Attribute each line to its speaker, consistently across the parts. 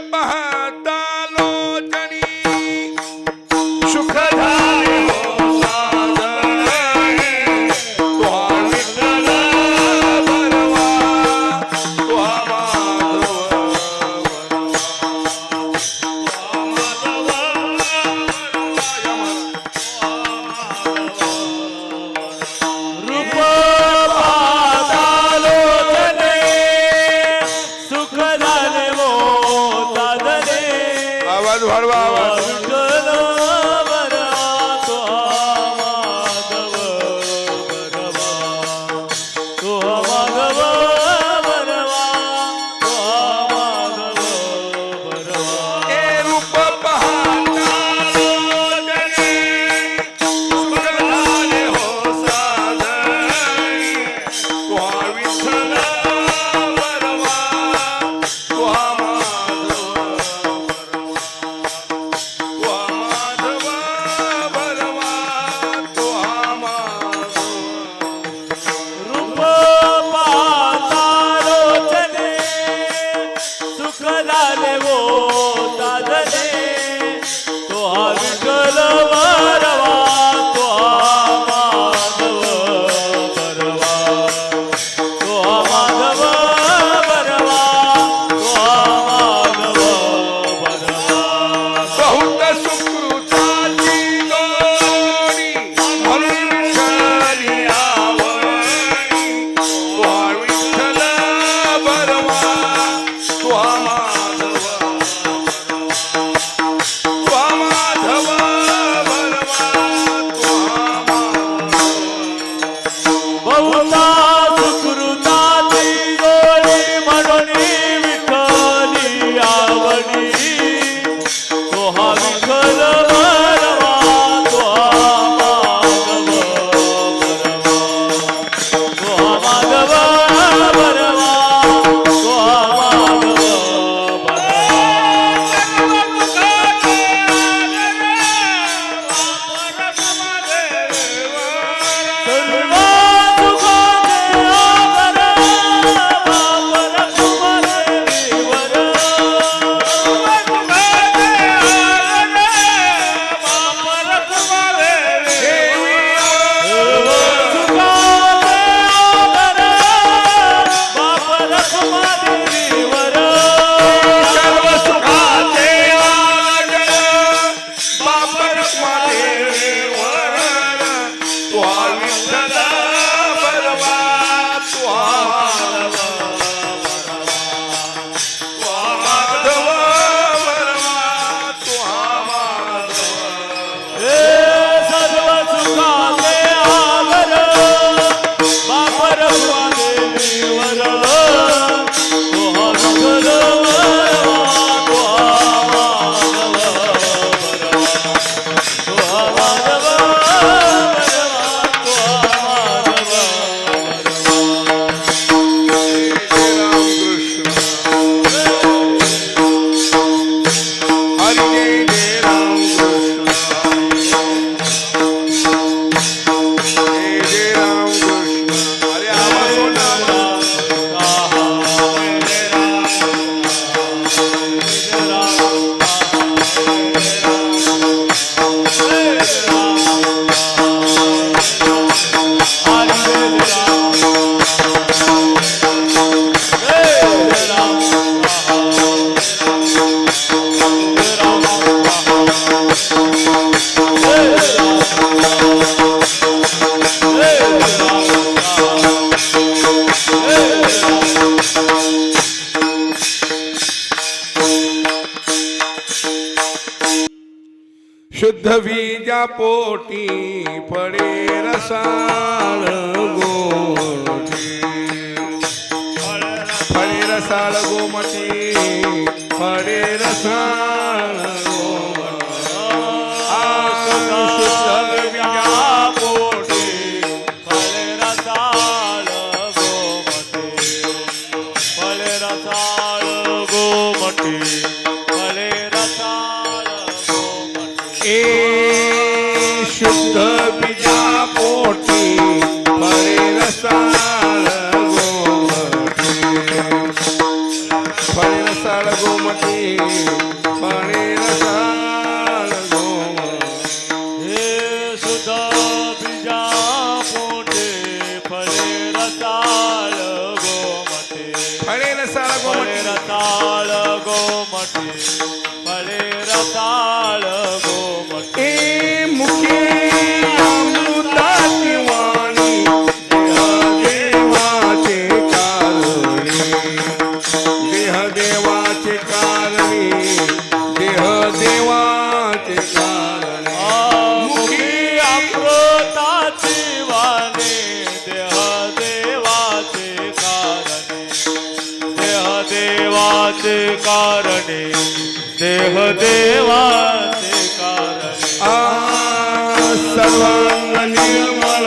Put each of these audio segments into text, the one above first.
Speaker 1: Bahata शुद्ध बीजा पोटी पडे रसाळ गोमटे पडे रसाळ गोमटे पडे रसाळ Thank you. कारणे देह देवाचे कारण. आ सर्वांग निर्मळ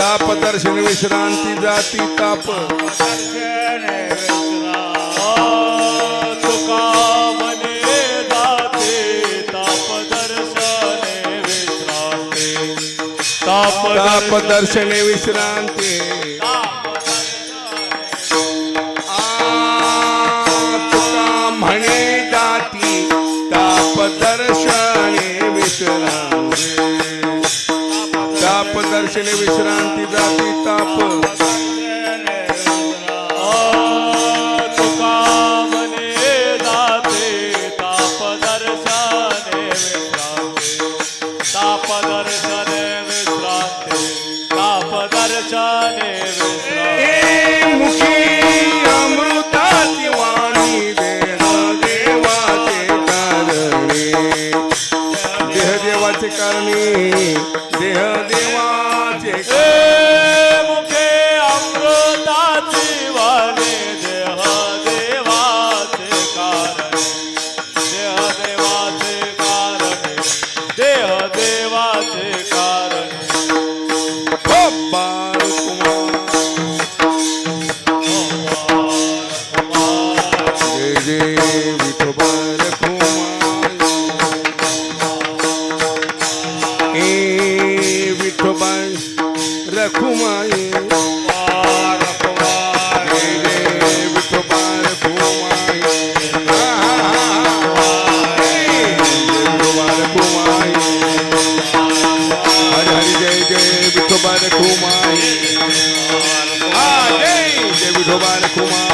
Speaker 1: ताप दर्शन विश्रांती जाती ताप.
Speaker 2: ताप दर्शने विश्रांती.
Speaker 1: म्हणे जाती. ताप दर्शने विश्रांती. कृष्ण विश्रांति व्यापी ताप কুমার